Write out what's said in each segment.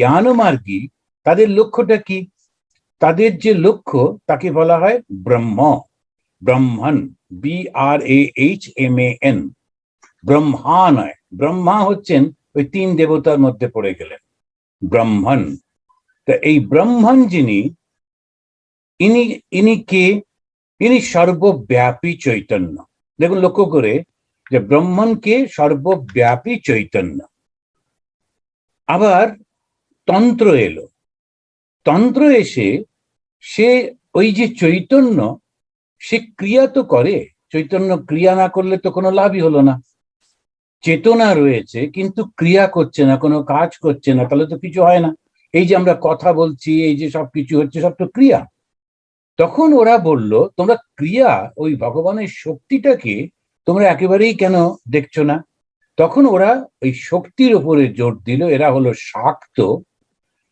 জ্ঞানমার্গী, তাদের লক্ষ্যটা কি? তাদের যে লক্ষ্য, তাকে বলা হয় Brahma. Brahman B R A H M N Brahma নয়, ব্রহ্মা হচ্ছেন ওই তিন দেবতার মধ্যে পড়ে গেলেন। ব্রহ্মণ। তা এই ব্রহ্মণ যিনি, ইনি ইনি কে? ইনি সর্বব্যাপী চৈতন্য। দেখুন লক্ষ্য করে যে ব্রহ্মণকে সর্বব্যাপী চৈতন্য। আবার তন্ত্র এলো। তন্ত্র এসে সে ওই যে চৈতন্য, সে ক্রিয়া তো করে, চৈতন্য ক্রিয়া না করলে তো কোনো লাভই হলো না। চেতনা রয়েছে, কিন্তু ক্রিয়া করছে না, কোনো কাজ করছে না, তাহলে তো কিছু হয় না। এই যে আমরা কথা বলছি, এই যে সব কিছু হচ্ছে, সব তো ক্রিয়া। তখন ওরা বলল, তোমরা ক্রিয়া, ওই ভগবানের শক্তিটাকে তোমরা একেবারেই কেন দেখছ না? তখন ওরা ওই শক্তির উপরে জোর দিল, এরা হলো শাক্ত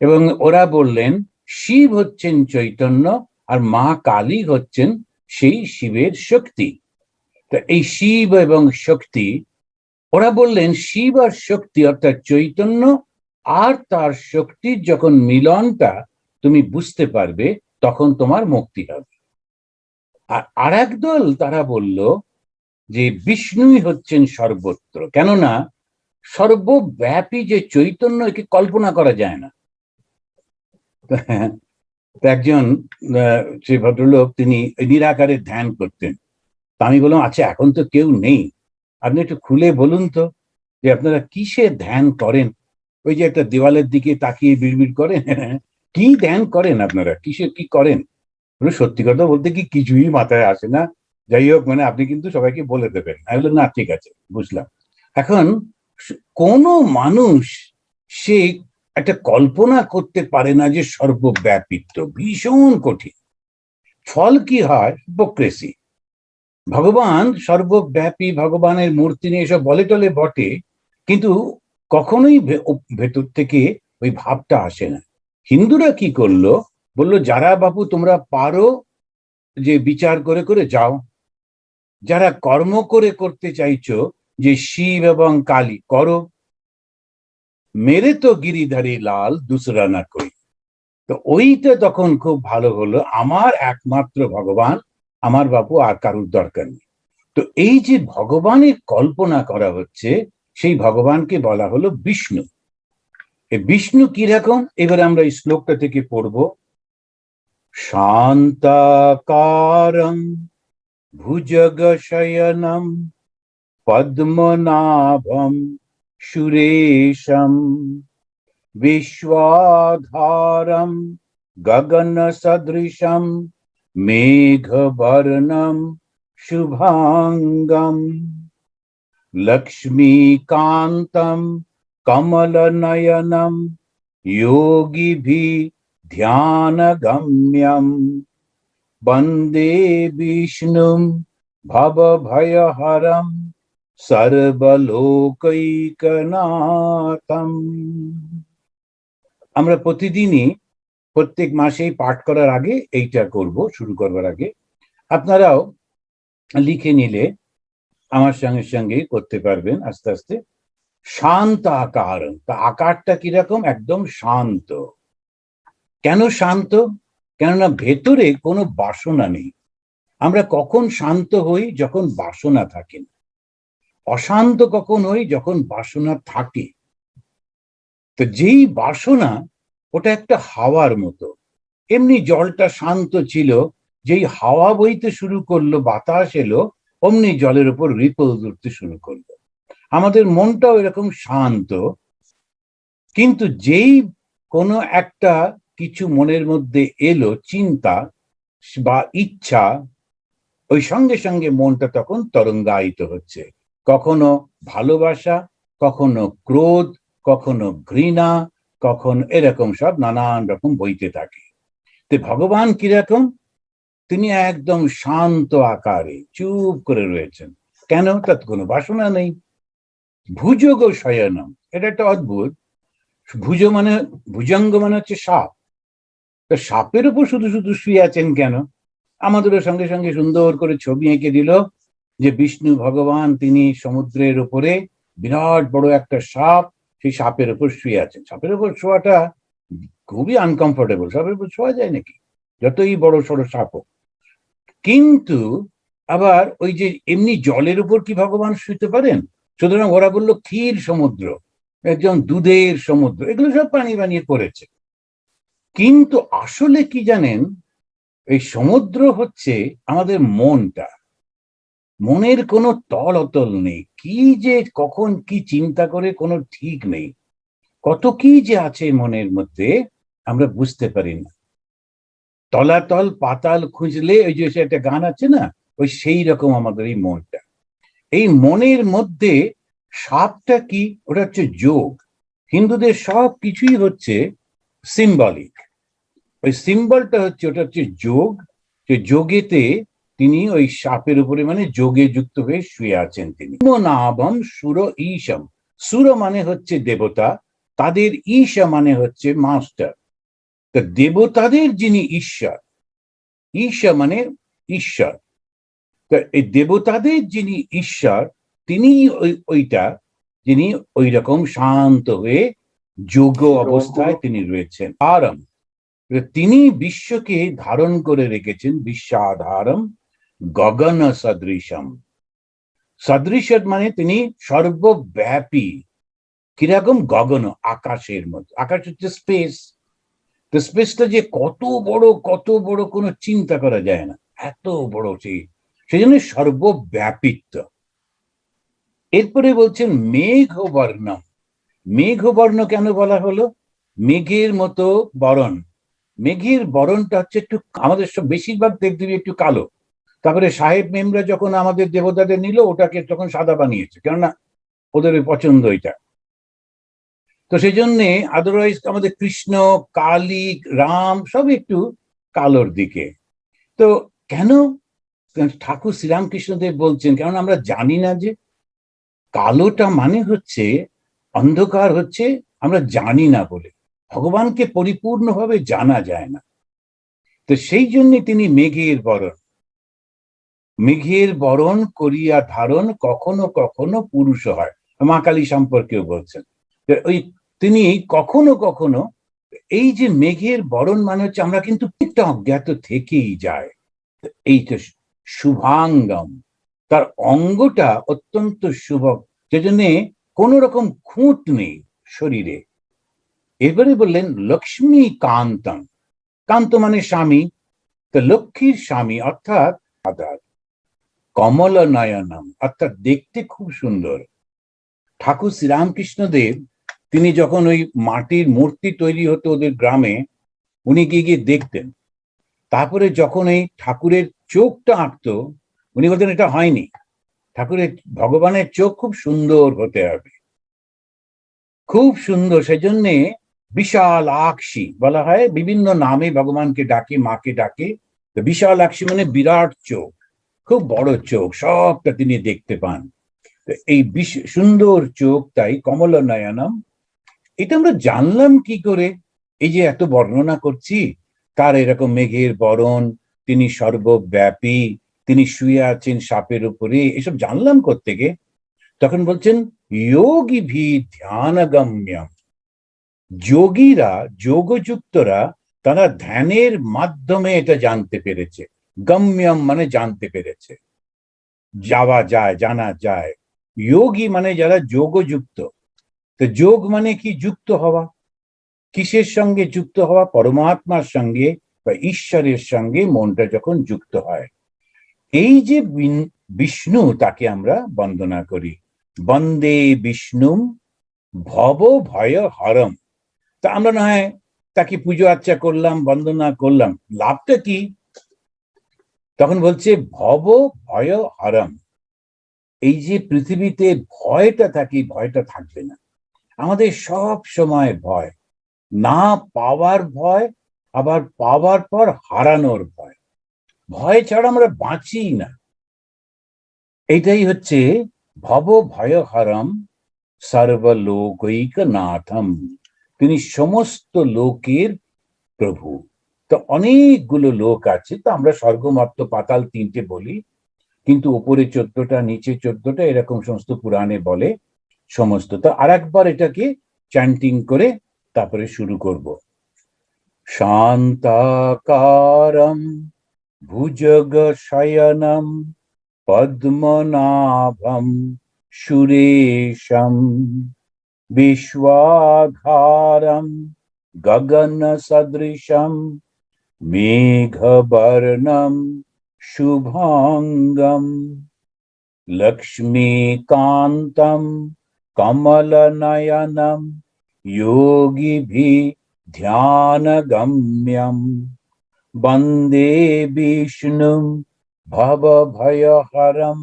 এবং ওরা বললেন, শিব হচ্ছেন চৈতন্য আর মা কালী হচ্ছেন সেই শিবের শক্তি। তা এই শিব এবং শক্তি, ওরা বললেন, শিব আর শক্তি অর্থাৎ চৈতন্য আর তার শক্তির যখন মিলনটা তুমি বুঝতে পারবে, তখন তোমার মুক্তি হবে। আর আর দল তারা বলল যে, বিষ্ণুই হচ্ছেন সর্বত্র। কেননা সর্বব্যাপী যে চৈতন্য একে কল্পনা করা যায় না। একজন সেই ভদ্রলোক তিনি নিরাকারে ধ্যান করতেন। তা আমি বললাম আচ্ছা এখন তো কেউ নেই। আপনি একটু খুলে বলুন তো যে আপনারা কিসে ধ্যান করেন? ওই যে একটা দেওয়ালের দিকে তাকিয়ে বিড়বিড় করেন। কি ধ্যান করেন আপনারা? কিসে কি করেন? সত্যি কথা বলতে কি কিছুই মাথায় আসে না। যাই হোক মানে আপনি কিন্তু সবাইকে বলে দেবেন। আমি বললাম, না, ঠিক আছে, বুঝলাম। এখন, কোনো মানুষ সে একটা কল্পনা করতে পারে না যে সর্বব্যাপিত্ব ভীষণ কঠিন। ফল কি হয়? হিপোক্রেসি। ভগবান সর্বব্যাপী ভগবানের মূর্তি নিয়ে এসব বলে টলে বটে, কিন্তু কখনোই ভেতর থেকে ওই ভাবটা আসে না। হিন্দুরা কি করল? বলল, যারা বাবু তোমরা পারো যে বিচার করে করে যাও। যারা কর্ম করে করতে চাইছো যে শিব এবং কালী করো মেরে তো গিরিধারী লাল দুসরা না কই তো ওইটা তখন খুব ভালো হলো, আমার একমাত্র ভগবান, আমার বাপু আর কারুর দরকার নেই। তো এই যে ভগবানের কল্পনা করা হচ্ছে, সেই ভগবানকে বলা হলো বিষ্ণু। বিষ্ণু কীরকম এবার আমরা এই শ্লোকটা থেকে পড়ব। শান্তাকারং ভুজগশয়নম পদ্মনাভম सुरेशम् विश्वाधारं गगनसदृशं मेघवर्णं शुभाङ्गम्। लक्ष्मीकान्तं कमलनयनं गम्यम ध्यानगम्यं वंदे विष्णुं भवभयहरम्। সর্বলোকৈকনাথম। আমরা প্রতিদিনই প্রত্যেক মাসেই পাঠ করার আগে এইটা করব, শুরু করবার আগে। আপনারাও লিখে নিলে আমার সঙ্গে সঙ্গে করতে পারবেন আস্তে আস্তে। শান্ত আকার, তা আকারটা কীরকম? একদম শান্ত। কেন শান্ত? কেননা ভেতরে কোনো বাসনা নেই। আমরা কখন শান্ত হই? যখন বাসনা থাকে না। অশান্ত কখন হই যখন বাসনা থাকে, তো যেই বাসনা ওটা একটা হাওয়ার মতো। এমনি জলটা শান্ত ছিল, যেই হাওয়া বইতে শুরু করল, বাতাস এলো, অমনি জলের উপর রিপল উঠতে শুরু করল। আমাদের মনটাও এরকম শান্ত, কিন্তু যেই কোনো একটা কিছু মনের মধ্যে এলো, চিন্তা বা ইচ্ছা, ওই সঙ্গে সঙ্গে মনটা তখন তরঙ্গায়িত হচ্ছে। কখনো ভালোবাসা, কখনো ক্রোধ, কখনো ঘৃণা, কখন এরকম সব নানান রকম বইতে থাকে। তো ভগবান কীরকম তিনি একদম শান্ত আকারে চুপ করে রয়েছেন। কেন? তার কোনো বাসনা নেই। ভুজগ শয়নম, এটা একটা অদ্ভুত। ভুজ মানে ভুজঙ্গ মানে হচ্ছে সাপ। তো সাপের উপর শুধু শুধু শুয়ে আছেন কেন? আমাদেরও সঙ্গে সঙ্গে সুন্দর করে ছবি এঁকে দিল। যে বিষ্ণু ভগবান তিনি সমুদ্রের উপরে বিরাট বড় একটা সাপ, সেই সাপের উপর শুয়ে আছেন। সাপের উপর শোয়াটা খুবই আনকমফোর্টেবল সাপের উপর শোয়া যায় নাকি? যতই বড় সড়ো সাপ হোক। কিন্তু আবার ওই যে এমনি জলের উপর কি ভগবান শুতে পারেন? সুতরাং ওরা বলল, ক্ষীর সমুদ্র, একজন দুধের সমুদ্র, এগুলো সব পানি বানিয়ে করেছে কিন্তু আসলে কি জানেন? এই সমুদ্র হচ্ছে আমাদের মনটা। মনের কোনো তল অতল নেই। কি যে, কখন কি চিন্তা করে কোনো ঠিক নেই। কত কি যে আছে মনের মধ্যে, আমরা বুঝতে পারি না। তলাতল পাতাল খুঁজলে ওই যে একটা গান আছে না? ওই সেই রকম আমাদের এই মনটা। এই মনের মধ্যে সাপটা কি? ওটা হচ্ছে যোগ। হিন্দুদের সব কিছুই হচ্ছে সিম্বলিক ওই সিম্বলটা হচ্ছে, ওটা হচ্ছে যোগ। যে যোগেতে তিনি ওই সাপের উপরে মানে যোগে যুক্ত হয়ে শুয়ে আছেন তিনি। নাবম সুর ঈশম। সুর মানে হচ্ছে দেবতা তাদের ঈশা মানে হচ্ছে মাস্টার। তো দেবতাদের যিনি ঈশ্বর ঈশা মানে ঈশ্বর। তো এই দেবতাদের যিনি ঈশ্বর তিনি ওই ওইটা যিনি ওই রকম শান্ত হয়ে যোগ অবস্থায় তিনি রয়েছেন। আরম। তিনি বিশ্বকে ধারণ করে রেখেছেন বিশ্বাধারম। গগন সদৃশম। সদৃশ মানে তিনি সর্বব্যাপী। কীরকম গগন? আকাশের মতো আকাশ হচ্ছে স্পেস তো স্পেসটা যে কত বড় কত বড় কোনো চিন্তা করা যায় না। এত বড় সেই সেই জন্য সর্বব্যাপিত্ব। এরপরে বলছেন মেঘ বর্ণম মেঘ বর্ণ কেন বলা হলো? মেঘের মতো বরণ। মেঘের বরণটা হচ্ছে একটু, আমাদের সব বেশিরভাগ দেখবি একটু কালো। তারপরে সাহেব মেমরা যখন আমাদের দেবতাদের নিল, ওটাকে তখন সাদা বানিয়েছে, কেননা ওদের পছন্দ এটা। তো সেই জন্যে আদারওয়াইজ আমাদের কৃষ্ণ, কালী, রাম সব একটু কালোর দিকে। তো কেন ঠাকুর শ্রীরামকৃষ্ণদেব বলছেন কারণ আমরা জানি না যে কালোটা মানে হচ্ছে অন্ধকার হচ্ছে, আমরা জানি না বলে। ভগবানকে পরিপূর্ণভাবে জানা যায় না। তো সেই জন্য তিনি মেঘের বরণ মেঘের বরণ করিয়া ধারণ কখনো কখনো পুরুষ হয়। মা কালী সম্পর্কেও বলছেন। ওই তিনি কখনো কখনো এই যে মেঘের বরণ মানে হচ্ছে আমরা কিন্তু একটা অজ্ঞাত থেকেই যায়। এই তো শুভাঙ্গম। তার অঙ্গটা অত্যন্ত শুভ সেজন্য কোন রকম খুঁত নেই শরীরে। এবারে বললেন, লক্ষ্মী কান্তম কান্ত মানে স্বামী, তো লক্ষ্মীর স্বামী অর্থাৎ আদার কমল নয়নম অর্থাৎ দেখতে খুব সুন্দর। ঠাকুর শ্রীরামকৃষ্ণদেব, তিনি যখন ওই মাটির মূর্তি তৈরি হতো ওদের গ্রামে, উনি গিয়ে গিয়ে দেখতেন। তারপরে যখন এই ঠাকুরের চোখটা আঁকতো, উনি বলতেন, এটা হয়নি। ঠাকুরের, ভগবানের চোখ খুব সুন্দর হতে হবে। খুব সুন্দর। সেই জন্যে বিশাল আকশি বলা হয়, বিভিন্ন নামে ভগবানকে ডাকে, মাকে ডাকে। বিশাল আকশি মানে বিরাট চোখ। খুব বড় চোখ, সবটা তিনি দেখতে পান। তো এই সুন্দর চোখ তাই কমল নয়নম এটা আমরা জানলাম কি করে? এই যে এত বর্ণনা করছি, তার এরকম মেঘের বরণ, তিনি সর্বব্যাপী, তিনি শুয়ে আছেন সাপের উপরে, এসব জানলাম থেকে তখন বলছেন যোগী ভি ধ্যানগম্যম। যোগীরা, যোগযুক্তরা, তারা ধ্যানের মাধ্যমে এটা জানতে পেরেছে। গম্যম মানে জানতে পেরেছে। যাওয়া যায়, জানা যায়। যোগী মানে যারা যোগযুক্ত। তো যোগ মানে কি যুক্ত হওয়া? কিসের সঙ্গে যুক্ত হওয়া? পরমাত্মার সঙ্গে বা ঈশ্বরের সঙ্গে মনটা যখন যুক্ত হয়। এই যে বিষ্ণু তাকে আমরা বন্দনা করি। বন্দে বিষ্ণু ভব ভয় হরম। তা আমরা না হয় তাকে পুজো আর্চা করলাম, বন্দনা করলাম। লাভটা কি? তখন বলছে, ভব ভয় হরম এই যে পৃথিবীতে ভয়টা থাকি, ভয়টা থাকবে না। আমাদের সব সময় ভয়। না পাওয়ার ভয়, আবার পাওয়ার পর হারানোর ভয়। ভয় ছাড়া আমরা বাঁচি না। এটাই হচ্ছে ভব ভয় হরম সর্বলোকৈক নাথম তিনি সমস্ত লোকের প্রভু। তো অনেকগুলো লোক আছে তো আমরা স্বর্গমত্ত পাতাল তিনটে বলি কিন্তু উপরে চোদ্দটা নিচে চোদ্দটা এরকম সমস্ত পুরাণে বলে সমস্ত তো আর একবার এটাকে চ্যান্টিং করে তারপরে শুরু করব शान्ताकारं भुजगशयनं पद्मनाभं सुरेशं विश्वाधारं गगनसदृशं मेघवर्णं शुभाङ्गम् लक्ष्मीकान्तं कमलनयनं योगिभिः ध्यानगम्यम् वन्दे विष्णुं भवभयहरं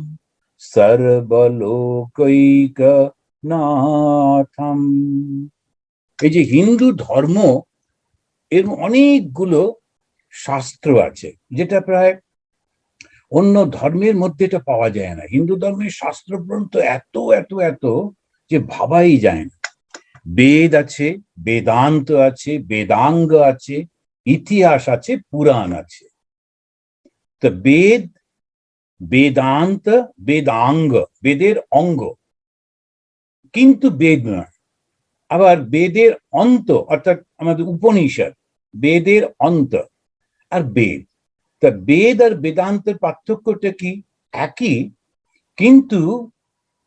সর্বলোকৈকনাথম এই যে হিন্দু ধর্ম এর অনেকগুলো শাস্ত্র আছে, যেটা প্রায় অন্য ধর্মের মধ্যে এটা পাওয়া যায় না। হিন্দু ধর্মের শাস্ত্র গ্রন্থ এত এত এত যে ভাবাই যায় না। বেদ আছে, বেদান্ত আছে, বেদাঙ্গ আছে, ইতিহাস আছে, পুরাণ আছে। তো বেদ, বেদান্ত, বেদাঙ্গ, বেদের অঙ্গ। কিন্তু বেদ নয়। আবার বেদের অন্ত, অর্থাৎ আমাদের উপনিষদ, বেদের অন্ত। আর বেদ। তা বেদ আর বেদান্তের পার্থক্যটা কি? একই, কিন্তু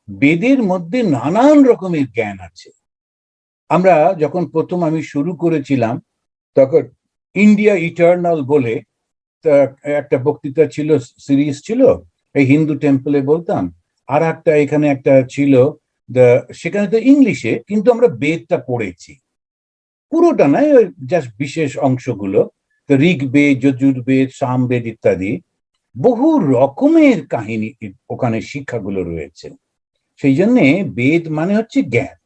বেদের মধ্যে নানান রকমের জ্ঞান আছে। আমরা যখন প্রথম আমি শুরু করেছিলাম, তখন ইন্ডিয়া ইটার্নাল বলে একটা বক্তৃতা ছিল, সিরিজ ছিল, এই হিন্দু টেম্পলে বলতাম। আর একটা এখানে একটা ছিল সেখানে তো ইংলিশে, কিন্তু আমরা বেদটা পড়েছি। পুরোটা নয়, ওই জাস্ট বিশেষ অংশগুলো। ঋগ্বেদ, যজুর্বেদ, সামবেদ ইত্যাদি বহু রকমের কাহিনী ওখানে শিক্ষাগুলো রয়েছে। সেই জন্যে বেদ মানে হচ্ছে জ্ঞান।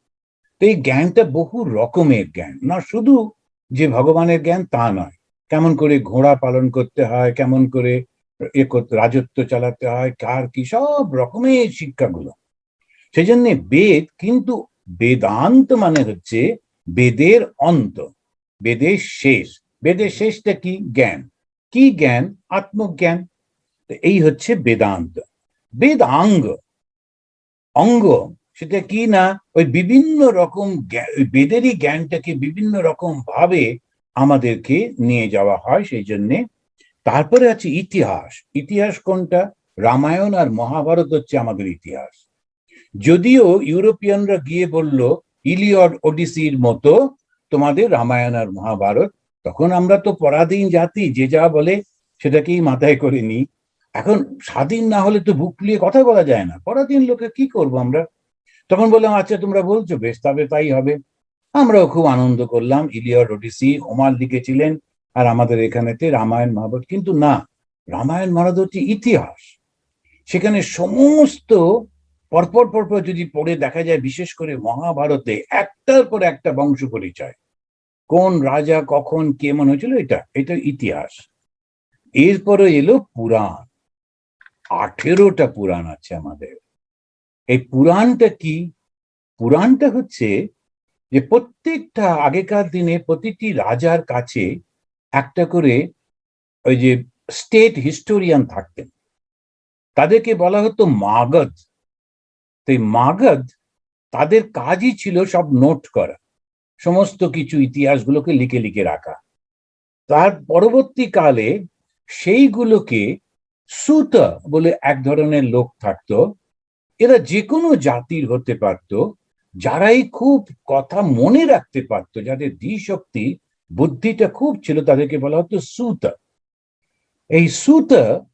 তো এই জ্ঞানটা বহু রকমের জ্ঞান। না শুধু যে ভগবানের জ্ঞান তা নয়। কেমন করে ঘোড়া পালন করতে হয়, কেমন করে রাজত্ব চালাতে হয়, কার কি সব রকমের শিক্ষাগুলো। সেই জন্য বেদ কিন্তু বেদান্ত মানে হচ্ছে বেদের অন্ত, বেদের শেষ। বেদের শেষটা কি? জ্ঞান। কি জ্ঞান? আত্মজ্ঞান। এই হচ্ছে বেদান্ত। বেদাঙ্গ অঙ্গ, সেটা কি না? ওই বিভিন্ন রকম বেদেরই জ্ঞানটাকে বিভিন্ন রকম ভাবে আমাদেরকে নিয়ে যাওয়া হয় সেই জন্যে। তারপরে আছে ইতিহাস। ইতিহাস কোনটা? রামায়ণ আর মহাভারত হচ্ছে আমাদের ইতিহাস। যদিও ইউরোপিয়ানরা গিয়ে বলল, ইলিয়ড ওডিসির মতো তোমাদের রামায়ণ আর মহাভারত তখন আমরা তো পরাধীন জাতি, যে যা বলে সেটাকেই মাথায় করে নিই। এখন স্বাধীন না হলে তো বুক ফুলিয়ে কথা বলা যায় না। পরাধীন লোকে কি করব আমরা? তখন বললাম আচ্ছা তোমরা বলছো, বেশ, তবে তাই হবে। আমরাও খুব আনন্দ করলাম। ইলিয়ড ওডিসি হোমার লিখেছিলেন আর আমাদের এখানেতে রামায়ণ মহাভারত। কিন্তু না, রামায়ণ মহাভারত হচ্ছে ইতিহাস। সেখানে সমস্ত পরপর পরপর যদি পড়ে দেখা যায়, বিশেষ করে মহাভারতে একটার পর একটা বংশ পরিচয়। কোন রাজা কখন কেমন হয়েছিল, এটা এটা ইতিহাস। এরপরে এলো পুরাণ। আঠেরোটা পুরাণ আছে আমাদের। এই পুরাণটা কি? পুরাণটা হচ্ছে যে প্রত্যেকটা আগেকার দিনে প্রতিটি রাজার কাছে একটা করে ওই যে স্টেট হিস্টোরিয়ান থাকতেন। তাদেরকে বলা হতো মাগধ। তো মাগধ তাদের কাজই ছিল সব নোট করা। সমস্ত কিছু ইতিহাসগুলোকে লিখে লিখে রাখা। তার পরবর্তীকালে সেইগুলোকে সুত বলে এক ধরনের লোক থাকতো। এরা যে কোনো জাতির হতে পারত, যারাই খুব কথা মনে রাখতে পারতো, যাদের শক্তি বুদ্ধিটা খুব ছিল, তাদেরকে বলা হতো সুত। এই সুত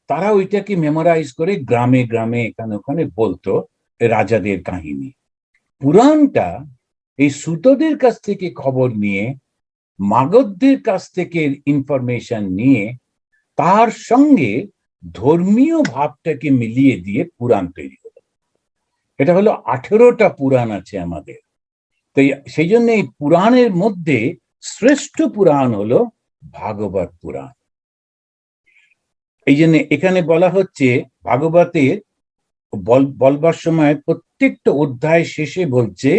তারা ওইটাকে মেমোরাইজ করে গ্রামে গ্রামে, এখানে, ওখানে বলতো রাজাদের কাহিনী। পুরাণটা এই সুতদের কাছ থেকে খবর নিয়ে, মাগধদের কাছ থেকে ইনফরমেশন নিয়ে, তার সঙ্গে ধর্মীয় ভাবটাকে মিলিয়ে দিয়ে পুরাণ তৈরি হলো। এটা হলো আঠেরোটা পুরাণ আছে আমাদের। তো সেই জন্য এই পুরাণের মধ্যে শ্রেষ্ঠ পুরাণ হলো ভাগবত পুরাণ। এই জন্য এখানে বলা হচ্ছে ভাগবতের বলবার সময় প্রত্যেকটা অধ্যায় শেষে বলছে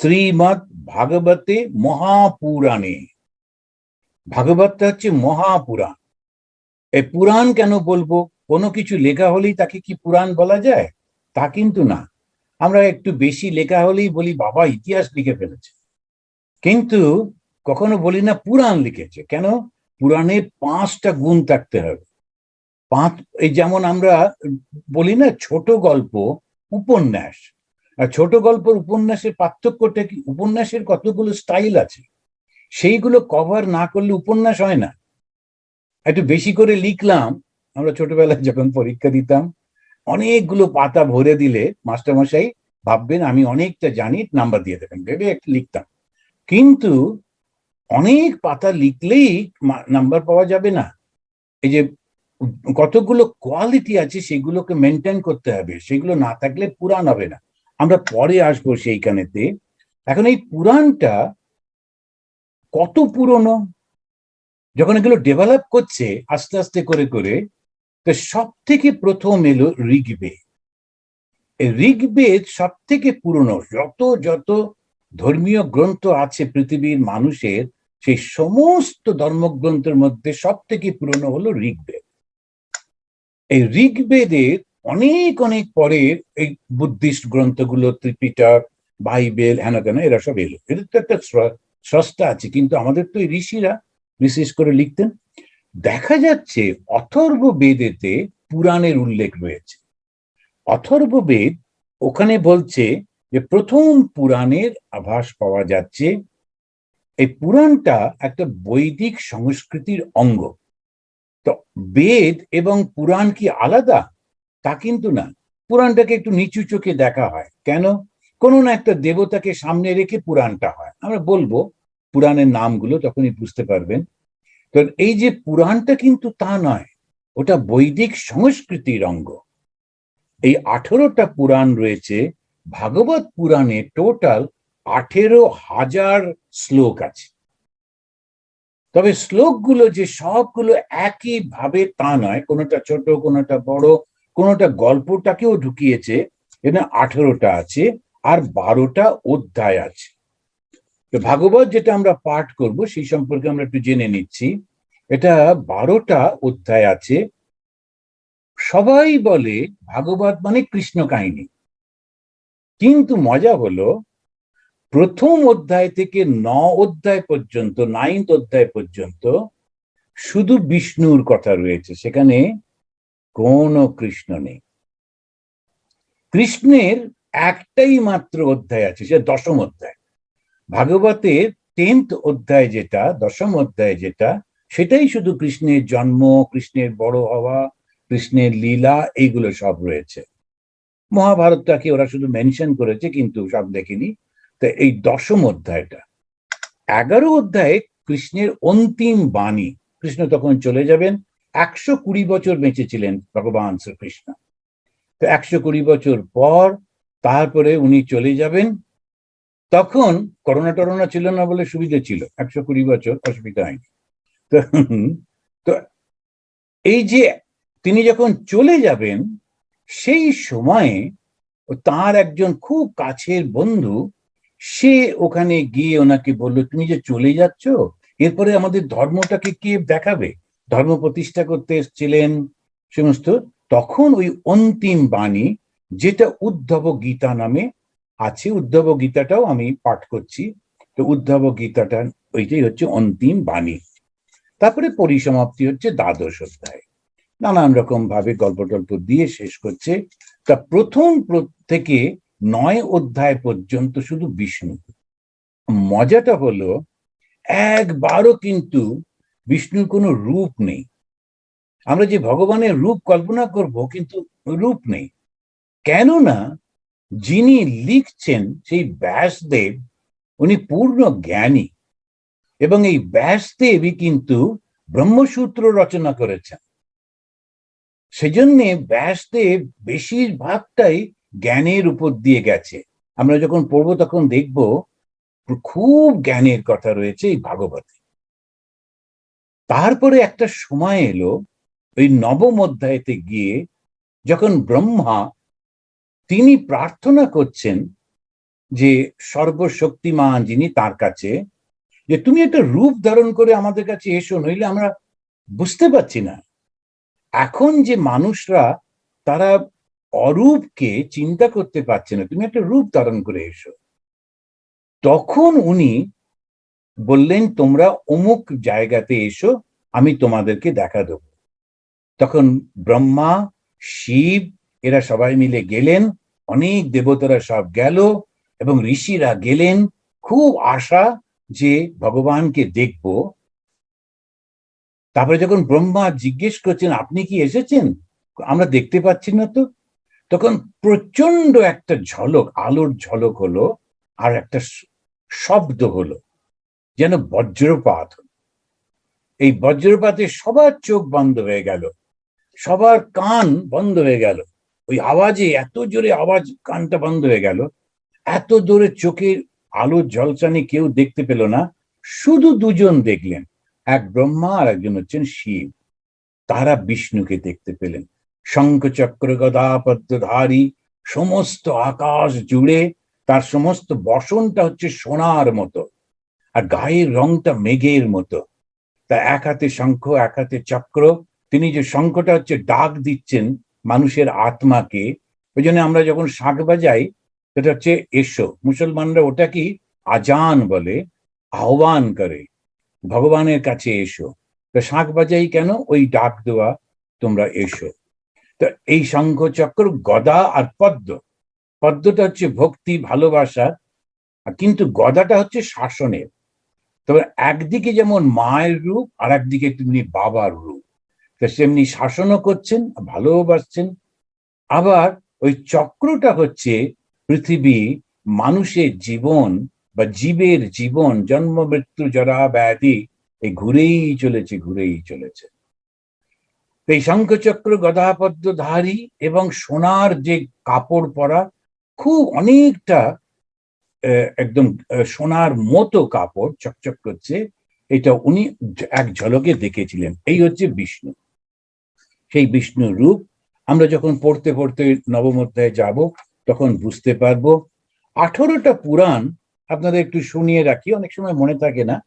শ্রীমৎ ভাগবতে মহাপুরাণে। ভাগবতটা হচ্ছে মহাপুরাণ। এই পুরাণ কেন বলব? কোনো কিছু লেখা হলেই তাকে কি পুরাণ বলা যায়? তা কিন্তু না। আমরা একটু বেশি লেখা হলেই বলি, বাবা, ইতিহাস লিখে ফেলেছে। কিন্তু কখনো বলি না, পুরাণ লিখেছে। কেন? পুরাণে পাঁচটা গুণ থাকতে হবে। পাঁচ, এই যেমন আমরা বলি না, ছোট গল্প, উপন্যাস ছোট গল্প উপন্যাসের পার্থক্যটা কি? উপন্যাসের কতগুলো স্টাইল আছে? সেইগুলো কভার না করলে উপন্যাস হয় না। একটু বেশি করে লিখলাম, আমরা ছোটবেলায় যখন পরীক্ষা দিতাম, অনেকগুলো পাতা ভরে দিলে মাস্টারমশাই ভাববেন আমি অনেকটা জানি নাম্বার দিয়ে দেবেন, ভেবে একটু লিখতাম। কিন্তু অনেক পাতা লিখলেই নাম্বার পাওয়া যাবে না। এই যে কতগুলো কোয়ালিটি আছে সেগুলোকে মেনটেন করতে হবে, সেগুলো না থাকলে পুরান হবে না। আমরা পরে আসব সেইখানেতে। এখন এই পুরাণটা কত পুরনো? যখন এগুলো ডেভেলপ করছে আস্তে আস্তে করে করে, তো সব থেকে প্রথম এলো ঋগ্বেদ। ঋগ্বেদ সব থেকে পুরনো, যত যত ধর্মীয় গ্রন্থ আছে পৃথিবীর মানুষের, সেই সমস্ত ধর্মগ্রন্থের মধ্যে সব থেকে পুরনো হলো ঋগ্বেদ। এই ঋগ্বেদের অনেক অনেক পরে এই বুদ্ধিস্ট গ্রন্থগুলো, ত্রিপিটক, বাইবেল, হেন কেন এরা সব এলো। এদের তো একটা স্রষ্টা আছে, কিন্তু আমাদের তো ঋষিরা বিশেষ করে লিখতেন, দেখা যাচ্ছে অথর্ব বেদেতে পুরাণের উল্লেখ রয়েছে। অথর্ব বেদ ওখানে বলছে যে প্রথম পুরাণের আভাস পাওয়া যাচ্ছে, এই পুরাণটা একটা বৈদিক সংস্কৃতির অঙ্গ। তো বেদ এবং পুরাণ কি আলাদা? তা কিন্তু না। পুরাণটাকে একটু নিচু চোখে দেখা হয়। কেন? কোনো না একটা দেবতাকে সামনে রেখে পুরাণটা হয়। আমরা বলব, পুরাণের নামগুলো তখনই বুঝতে পারবেন। তো এই যে পুরাণটা কিন্তু তা নয়, ওটা বৈদিক সংস্কৃতির অঙ্গ। এই আঠেরোটা পুরাণ রয়েছে, ভাগবত পুরাণে টোটাল আঠেরো হাজার শ্লোক আছে। তবে শ্লোকগুলো যে সবগুলো একই ভাবে তা নয়, কোনোটা ছোট, কোনোটা বড় কোনোটা গল্পটাকেও ঢুকিয়েছে এখানে আঠেরোটা আছে আর বারোটা অধ্যায় আছে। তো ভাগবত যেটা আমরা পাঠ করব সেই সম্পর্কে আমরা একটু জেনে নিচ্ছি। এটা বারোটা অধ্যায় আছে। সবাই বলে ভাগবত মানে কৃষ্ণ কাহিনী। কিন্তু মজা হলো, প্রথম অধ্যায় থেকে ন অধ্যায় পর্যন্ত নাইন্থ অধ্যায় পর্যন্ত শুধু বিষ্ণুর কথা রয়েছে। সেখানে কোন কৃষ্ণ নেই। কৃষ্ণের একটাই মাত্র অধ্যায় আছে, সে দশম অধ্যায়। ভাগবতের টেন্থ অধ্যায় যেটা, দশম অধ্যায় যেটা, সেটাই শুধু কৃষ্ণের জন্ম, কৃষ্ণের বড় হওয়া, কৃষ্ণের লীলা, এইগুলো সব রয়েছে। মহাভারতটাকে ওরা শুধু মেনশন করেছে, কিন্তু সব দেখেনি। তো এই দশম অধ্যায়টা। এগারো অধ্যায়ে কৃষ্ণের অন্তিম বাণী, কৃষ্ণ তখন চলে যাবেন একশো কুড়ি বছর বেঁচেছিলেন ভগবান শ্রীকৃষ্ণ। তো একশো কুড়ি বছর পর তারপরে উনি চলে যাবেন। তখন করোনা টরোনা ছিল না বলে সুবিধা ছিল, একশো কুড়ি বছর অসুবিধা হয়নি। তো এই যে তিনি যখন চলে যাবেন, সেই সময়ে তার একজন খুব কাছের বন্ধু, সে ওখানে গিয়ে ওনাকে বলল, তুমি যে চলে যাচ্ছ, এরপরে আমাদের ধর্মটাকে কে দেখাবে? ধর্ম প্রতিষ্ঠা করতে এসেছিলেন সমস্ত, তখন ওই অন্তিম বাণী, যেটা উদ্ধব গীতা নামে আছে, উদ্ধব গীতাটাও আমি পাঠ করছি, তো উদ্ধব গীতাটা ওইটাই হচ্ছে অন্তিম বাণী। তারপরে পরিসমাপ্তি হচ্ছে দ্বাদশ অধ্যায়। নানান রকম ভাবে গল্প টল্প দিয়ে শেষ করছে। তা প্রথম থেকে নয় অধ্যায় পর্যন্ত শুধু বিষ্ণু। মজাটা হলো, একবারও কিন্তু বিষ্ণুর কোনো রূপ নেই। আমরা যে ভগবানের রূপ কল্পনা করব, কিন্তু রূপ নেই। কেননা যিনি লিখছেন সেই ব্যাসদেব, উনি পূর্ণ জ্ঞানী। এবং এই ব্যাসদেবই কিন্তু ব্রহ্মসূত্র রচনা করেছেন। সেজন্যে ব্যাসদেব বেশিরভাগটাই জ্ঞানের উপর দিয়ে গেছে। আমরা যখন পড়ব তখন দেখব, খুব জ্ঞানের কথা রয়েছে এই ভাগবতে। তারপরে একটা সময় এলো, ওই নবম অধ্যায়তে গিয়ে যখন ব্রহ্মা তিনি প্রার্থনা করছেন যে সর্বশক্তিমান যিনি তার কাছে, যে তুমি একটা রূপ ধারণ করে আমাদের কাছে এসো, নইলে আমরা বুঝতে পারছি না। এখন যে মানুষরা তারা অরূপকে চিন্তা করতে পারছে না, তুমি একটা রূপ ধারণ করে এসো। তখন উনি বললেন, তোমরা অমুক জায়গাতে এসো, আমি তোমাদেরকে দেখা দেব। তখন ব্রহ্মা, শিব, এরা সবাই মিলে গেলেন, অনেক দেবতারা সব গেল এবং ঋষিরা গেলেন, খুব আশা যে ভগবানকে দেখব। তারপরে যখন ব্রহ্মা জিজ্ঞেস করছেন, আপনি কি এসেছেন? আমরা দেখতে পাচ্ছি না তো? তখন প্রচণ্ড একটা ঝলক, আলোর ঝলক হলো, আর একটা শব্দ হলো। যেন বজ্রপাত এই বজ্রপাতে সবার চোখ বন্ধ হয়ে গেল, সবার কান বন্ধ হয়ে গেল। ওই আওয়াজে এত জোরে আওয়াজ কানটা বন্ধ হয়ে গেল, এত জোরে চোখের আলো ঝলসানি কেউ দেখতে পেল না, শুধু দুজন দেখলেন, এক ব্রহ্মা আর একজন হচ্ছেন শিব। তারা বিষ্ণুকে দেখতে পেলেন। শঙ্খ চক্র গদা পদ্মধারী সমস্ত আকাশ জুড়ে, তার সমস্ত বসনটা হচ্ছে সোনার মতো। আর গায়ের রংটা মেঘের মতো। তা এক হাতে শঙ্খ, এক হাতে চক্র। তিনি যে শঙ্খটা হচ্ছে ডাক দিচ্ছেন মানুষের আত্মাকে, ওই জন্য আমরা যখন শাঁখ বাজাই, সেটা হচ্ছে এসো। মুসলমানরা ওটা কি? আজান বলে, আহ্বান করে, ভগবানের কাছে এসো। তো শাঁখ বাজাই কেন? ওই ডাক দেওয়া, তোমরা এসো। তো এই শঙ্খ চক্র গদা আর পদ্ম। পদ্মটা হচ্ছে ভক্তি, ভালোবাসা। কিন্তু গদাটা হচ্ছে শাসনের। তবে একদিকে যেমন মায়ের রূপ আর একদিকে তিনি বাবার রূপ। তো সেমনি শাসনও করছেন ভালোবাসছেন আবার ওই চক্রটা হচ্ছে পৃথিবী, মানুষের জীবন বা জীবের জীবন, জন্ম, মৃত্যু, জরা, ব্যাধি এই ঘুরেই চলেছে ঘুরেই চলেছে। এই শঙ্খচক্র, গদাপদ্মধারী এবং সোনার যে কাপড় পরা, খুব অনেকটা একদম সোনার মতো কাপড় চকচক করছে, এটা উনি এক ঝলকে দেখেছিলেন। এই হচ্ছে বিষ্ণু। সেই বিষ্ণুর রূপ আমরা যখন পড়তে পড়তে নবম অধ্যায়ে যাব, তখন বুঝতে পারব, আঠারোটা পুরাণ আপনাদের একটু শুনিয়ে রাখি, অনেক সময় মনে থাকে না।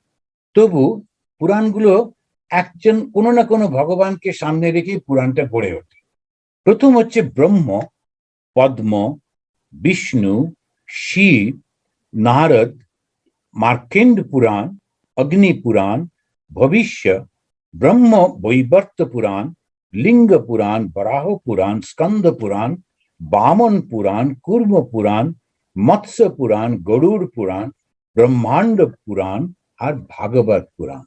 তবু পুরাণগুলো একজন, কোনো না কোনো ভগবানকে সামনে রেখে পুরাণটা গড়ে ওঠে। প্রথম হচ্ছে ব্রহ্ম, পদ্ম, বিষ্ণু, শিব নারদ মার্কেন্ড পুরাণ অগ্নি পুরাণ ভবিষ্য ব্রহ্ম বৈবর্ত পুরাণ লিঙ্গ পুরাণ বরাহ পুরাণ স্কন্দ পুরাণ বামন পুরাণ কুর্ম পুরাণ মৎস্য পুরাণ গরুড় পুরাণ ব্রহ্মাণ্ড পুরাণ আর ভাগবত পুরাণ